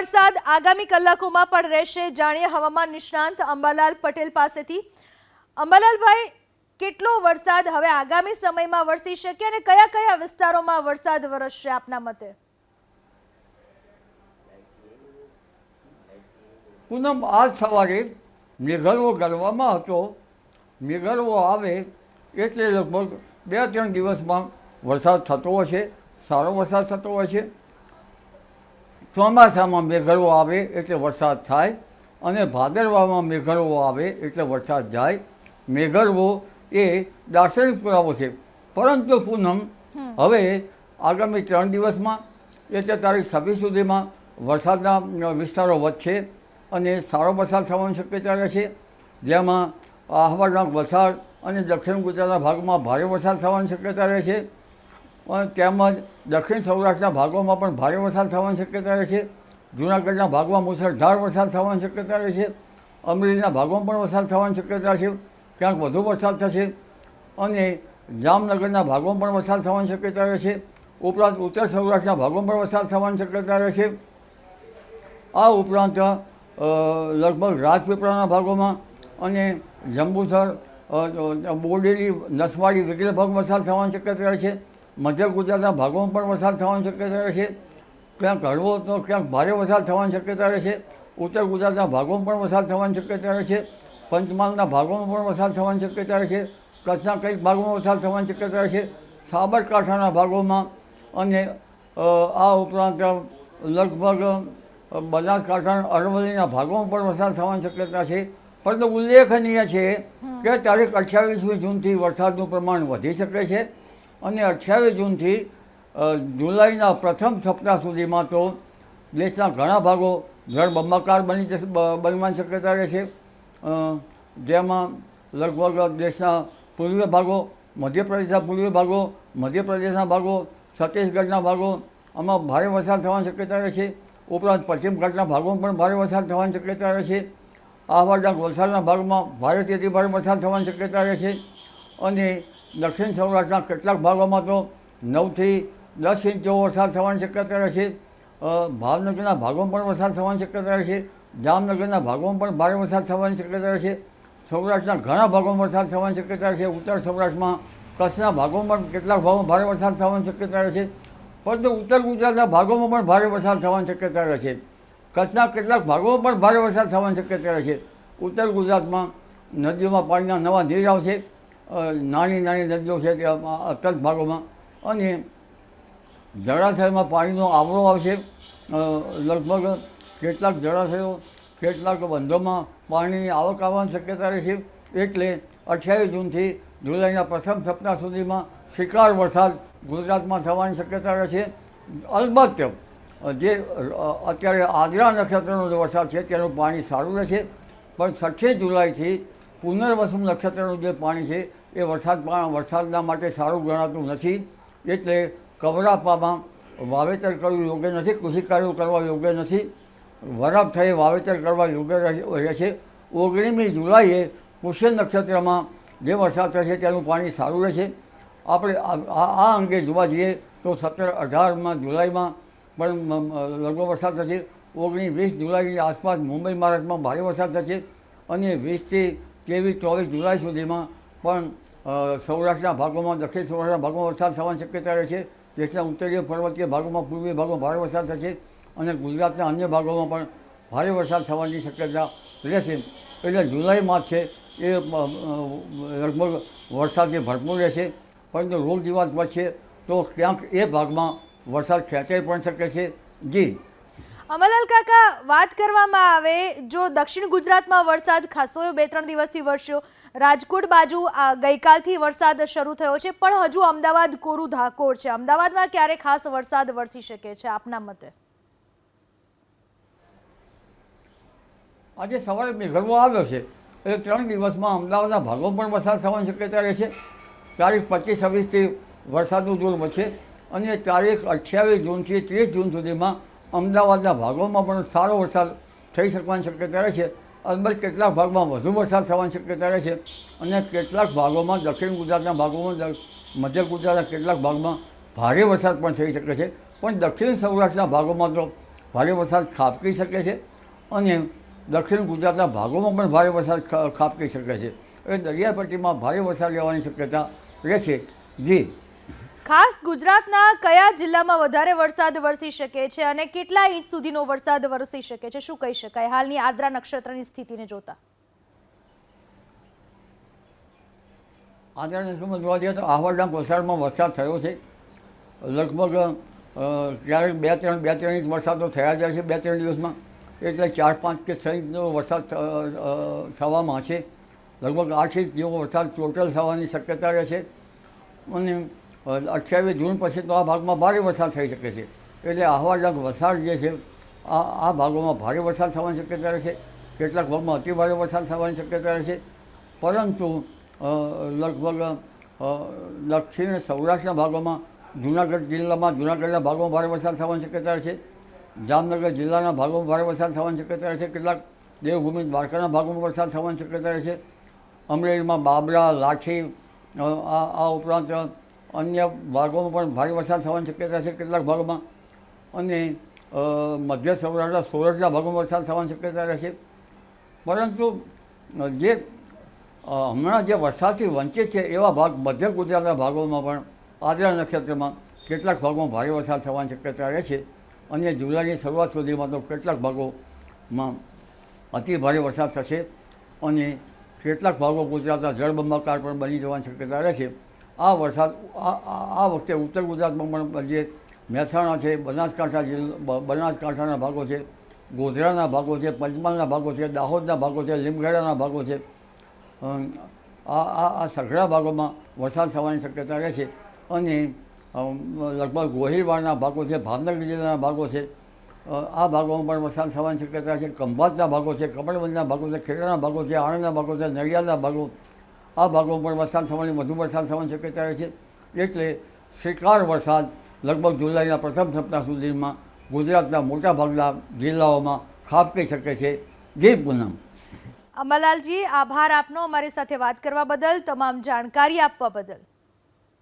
વરસાદ આગામી કલાકોમાં પણ રહેશે. જાણીએ હવામાન નિષ્ણાંત અંબાલાલ પટેલ પાસેથી. અંબાલાલભાઈ, કેટલો વરસાદ હવે આગામી સમયમાં વરસી શકે અને કયા કયા વિસ્તારોમાં વરસાદ વરસશે આપના મતે? પૂનમ આજ સવારે મેઘરવો ગરવામાં હતો. મેઘરવો આવે એટલે લગભગ બે ત્રણ દિવસમાં વરસાદ થતો હશે, સારો વરસાદ થતો છે ચોમાસામાં મેઘરવો આવે એટલે વરસાદ થાય અને ભાદરવામાં મેઘરવો આવે એટલે વરસાદ જાય. મેઘરવો એ દાર્શનિક પુરાવો છે. પરંતુ પૂનમ હવે આગામી ત્રણ દિવસમાં એટલે તારીખ છવ્વીસ સુધીમાં વરસાદના વિસ્તારો વધશે અને સારો વરસાદ થવાની શક્યતા રહે છે જેમાં આહવાના વલસાડ અને દક્ષિણ ગુજરાતના ભાગમાં ભારે વરસાદ થવાની શક્યતા રહે અને તેમજ દક્ષિણ સૌરાષ્ટ્રના ભાગોમાં પણ ભારે વરસાદ થવાની શક્યતા રહે છે. જૂનાગઢના ભાગમાં મુસળધાર વરસાદ થવાની શક્યતા રહે છે. અમરેલીના ભાગોમાં પણ વરસાદ થવાની શક્યતા છે. ક્યાંક વધુ વરસાદ થશે અને જામનગરના ભાગોમાં પણ વરસાદ થવાની શક્યતા રહે છે. ઉપરાંત ઉત્તર સૌરાષ્ટ્રના ભાગોમાં પણ વરસાદ થવાની શક્યતા રહે છે. આ ઉપરાંત લગભગ રાજપીપળાના ભાગોમાં અને જંબુસર બોડેલી, નસવાડી વગેરે ભાગમાં વરસાદ થવાની શક્યતા રહે છે. મધ્ય ગુજરાતના ભાગોમાં પણ વરસાદ થવાની શક્યતા રહે છે. ક્યાંક હળવો તો ક્યાંક ભારે વરસાદ થવાની શક્યતા રહે છે. ઉત્તર ગુજરાતના ભાગોમાં પણ વરસાદ થવાની શક્યતા રહે છે. પંચમહાલના ભાગોમાં પણ વરસાદ થવાની શક્યતા રહે છે. કચ્છના કંઈક ભાગોમાં વરસાદ થવાની શક્યતા રહે છે. સાબરકાંઠાના ભાગોમાં અને આ ઉપરાંત લગભગ બનાસકાંઠા અરવલ્લીના ભાગોમાં પણ વરસાદ થવાની શક્યતા છે. પરંતુ ઉલ્લેખનીય છે કે તારીખ અઠ્યાવીસમી જૂનથી વરસાદનું પ્રમાણ વધી શકે છે. અને અઠ્યાવીસ જૂનથી જુલાઈના પ્રથમ સપ્તાહ સુધીમાં તો દેશના ઘણા ભાગો જળબંબાકાર બની જશે બનવાની શક્યતા રહે છે. જેમાં લગભગ દેશના પૂર્વીય ભાગો, મધ્યપ્રદેશના પૂર્વીય ભાગો, મધ્યપ્રદેશના ભાગો, છત્તીસગઢના ભાગો, આમાં ભારે વરસાદ થવાની શક્યતા રહે છે. ઉપરાંત પશ્ચિમ ઘાટના ભાગોમાં પણ ભારે વરસાદ થવાની શક્યતા રહે છે. આહવાડા વલસાડના ભાગમાં ભારેથી અતિ ભારે વરસાદ થવાની શક્યતા રહે છે. અને દક્ષિણ સૌરાષ્ટ્રના કેટલાક ભાગોમાં તો નવથી દસ ઇંચ વરસાદ થવાની શક્યતા રહે છે ભાવનગરના ભાગોમાં પણ વરસાદ થવાની શક્યતા રહે છે જામનગરના ભાગોમાં પણ ભારે વરસાદ થવાની શક્યતા રહે છે સૌરાષ્ટ્રના ઘણા ભાગોમાં વરસાદ થવાની શક્યતા રહે છે ઉત્તર સૌરાષ્ટ્રમાં કચ્છના ભાગોમાં પણ કેટલાક ભાગોમાં ભારે વરસાદ થવાની શક્યતા રહે છે પરંતુ ઉત્તર ગુજરાતના ભાગોમાં પણ ભારે વરસાદ થવાની શક્યતા રહે છે કચ્છના કેટલાક ભાગોમાં પણ ભારે વરસાદ થવાની શક્યતા રહે છે ઉત્તર ગુજરાતમાં નદીઓમાં પાણીના નવા નીર આવશે. નાની નાની નદીઓ છે તે અત્યંત ભાગોમાં. અને જળાશયમાં પાણીનો આવરો આવશે. લગભગ કેટલાક જળાશયો, કેટલાક બંધોમાં પાણીની આવક આવવાની શક્યતા રહે છે એટલે અઠ્યાવીસ જૂનથી જુલાઈના પ્રથમ સપ્તાહ સુધીમાં શિકાર વરસાદ ગુજરાતમાં થવાની શક્યતા રહે છે અલબત્ત, જે અત્યારે આદરા નક્ષત્રનો જે વરસાદ છે તેનું પાણી સારું રહે છે પણ છઠ્ઠી જુલાઈથી પુનર્વસુમ નક્ષત્રનું જે પાણી છે એ વરસાદ વરસાદના માટે સારું ગણાતું નથી. એટલે કવરાપામાં વાવેતર કરવું યોગ્ય નથી, કૃષિ કાર્યો કરવા યોગ્ય નથી. વરાપ થઈ વાવેતર કરવા યોગ્ય રહે છે. ઓગણીમી જુલાઈએ પુષ્ય નક્ષત્રમાં જે વરસાદ થશે તેનું પાણી સારું રહેશે. આપણે આ અંગે જોવા જઈએ તો સત્તર અઢારમાં જુલાઈમાં પણ લગભગ વરસાદ થશે. ઓગણીસ વીસ જુલાઈની આસપાસ મુંબઈ, મહારાષ્ટ્રમાં ભારે વરસાદ થશે. અને વીસથી ત્રેવીસ, ચોવીસ જુલાઈ સુધીમાં પણ સૌરાષ્ટ્રના ભાગોમાં, દક્ષિણ સૌરાષ્ટ્રના ભાગોમાં વરસાદ થવાની શક્યતા રહે છે. દેશના ઉત્તરીય પર્વતીય ભાગોમાં, પૂર્વીય ભાગોમાં ભારે વરસાદ થશે અને ગુજરાતના અન્ય ભાગોમાં પણ ભારે વરસાદ થવાની શક્યતા રહેશે. એટલે જુલાઈ માસ છે એ લગભગ વરસાદથી ભરપૂર રહેશે. પરંતુ રોગ જીવાત વધશે તો ક્યાંક એ ભાગમાં વરસાદ ખેંચાઈ પણ શકે છે. જી. અમલાલ કાકા, વાત કરવામાં આવે, જો દક્ષિણ ગુજરાતમાં વરસાદ ખાસો બે ત્રણ દિવસથી વરસ્યો, રાજકોટ બાજુ ગઈકાલથી વરસાદ શરૂ થયો છે, પણ હજુ અમદાવાદ કોરું ધાકોર છે. અમદાવાદમાં ક્યારે ખાસ વરસાદ વરસી શકે છે આપના મતે? આજે સવારે મેઘરવો આવ્યો છે, એટલે ત્રણ દિવસમાં અમદાવાદના ભાગો પણ વરસાદ થવાની શક્યતા રહે છે. તારીખ પચીસ છવ્વીસથી વરસાદનું જોર વધશે, અને તારીખ અઠ્યાવીસ જૂનથી ત્રીસ જૂન સુધીમાં અમદાવાદના ભાગોમાં પણ સારો વરસાદ થઈ શકવાની શક્યતા રહે છે. અલબત્ત કેટલાક ભાગમાં વધુ વરસાદ થવાની શક્યતા રહે છે અને કેટલાક ભાગોમાં દક્ષિણ ગુજરાતના ભાગોમાં મધ્ય ગુજરાતના કેટલાક ભાગમાં ભારે વરસાદ પણ થઈ શકે છે. પણ દક્ષિણ સૌરાષ્ટ્રના ભાગોમાં તો ભારે વરસાદ ખાબકી શકે છે અને દક્ષિણ ગુજરાતના ભાગોમાં પણ ભારે વરસાદ ખાબકી શકે છે. એ દરિયાપટ્ટીમાં ભારે વરસાદ લેવાની શક્યતા રહેશે જી ખાસ ગુજરાતના કયા જિલ્લામાં વધારે વરસાદ વરસી શકે છે અને કેટલા ઇંચ સુધીનો વરસાદ વરસી શકે છે? શું કહી શકાય? હાલની આદ્રા નક્ષત્રની સ્થિતિને જોતા. આદ્રા નક્ષત્રમાં જોવા જઈએ તો આહવાડના વલસાડમાં વરસાદ થયો છે. લગભગ ક્યારેક બે ત્રણ બે ત્રણ ઇંચ વરસાદ તો થયા જાય છે બે ત્રણ દિવસમાં. એટલે ચાર પાંચ કે છ ઇંચનો વરસાદ થવામાં છે. લગભગ આઠ ઇંચ જેવો વરસાદ ટોટલ થવાની શક્યતા રહે છે. અને અઠ્યાવીસ જૂન પછી તો આ ભાગમાં ભારે વરસાદ થઈ શકે છે. એટલે આહવાડના વરસાદ જે છે, આ આ ભાગોમાં ભારે વરસાદ થવાની શક્યતા રહે છે કેટલાક ભાગમાં અતિ ભારે વરસાદ થવાની શક્યતા રહે છે પરંતુ લગભગ દક્ષિણ સૌરાષ્ટ્રના ભાગોમાં, જુનાગઢ જિલ્લામાં, જુનાગઢના ભાગોમાં ભારે વરસાદ થવાની શક્યતા રહે છે જામનગર જિલ્લાના ભાગોમાં ભારે વરસાદ થવાની શક્યતા રહે છે કેટલાક દેવભૂમિ દ્વારકાના ભાગોમાં વરસાદ થવાની શક્યતા રહે છે અમરેલીમાં બાબરા, લાઠી આ ઉપરાંત અન્ય ભાગોમાં પણ ભારે વરસાદ થવાની શક્યતા છે કેટલાક ભાગોમાં. અને મધ્ય સૌરાષ્ટ્ર સોરઠના ભાગોમાં વરસાદ થવાની શક્યતા રહેશે પરંતુ જે હમણાં જે વરસાદથી વંચિત છે એવા ભાગ મધ્ય ગુજરાતના ભાગોમાં પણ આદરા નક્ષત્રમાં કેટલાક ભાગોમાં ભારે વરસાદ થવાની શક્યતા રહે છે. અને જુલાઈની શરૂઆત સુધીમાં તો કેટલાક ભાગોમાં અતિ ભારે વરસાદ થશે. અને કેટલાક ભાગો ગુજરાતના જળબંબાકાર પણ બની જવાની શક્યતા રહે છે. આ વરસાદ આ વખતે ઉત્તર ગુજરાતમાં પણ જે મહેસાણા છે બનાસકાંઠા જિલ્લા બનાસકાંઠાના ભાગો છે ગોધરાના ભાગો છે પંચમહાલના ભાગો છે દાહોદના ભાગો છે લીમગઢાના ભાગો છે આ આ આ સઘળા ભાગોમાં વરસાદ થવાની શક્યતા રહે છે અને લગભગ ગોહિલવાડના ભાગો છે ભાવનગર જિલ્લાના ભાગો છે આ ભાગોમાં પણ વરસાદ થવાની શક્યતા છે ખંભાતના ભાગો છે કમળવંજના ભાગો છે ખેડાના ભાગો છે આણંદના ભાગો છે નડિયાદના ભાગો આ ભાગોમાં પણ વરસાદ થવાની, વધુ વરસાદ થવાની શક્યતા રહે છે. એટલે શિકાર વરસાદ લગભગ જુલાઈના પ્રથમ સપ્તાહ સુધીમાં ગુજરાતના મોટાભાગના જિલ્લાઓમાં ખાબકી શકે છે. જય પૂનમ. અમલાલજી આભાર આપનો. અમારી સાથે વાત કરવા બદલ, તમામ જાણકારી આપવા બદલ.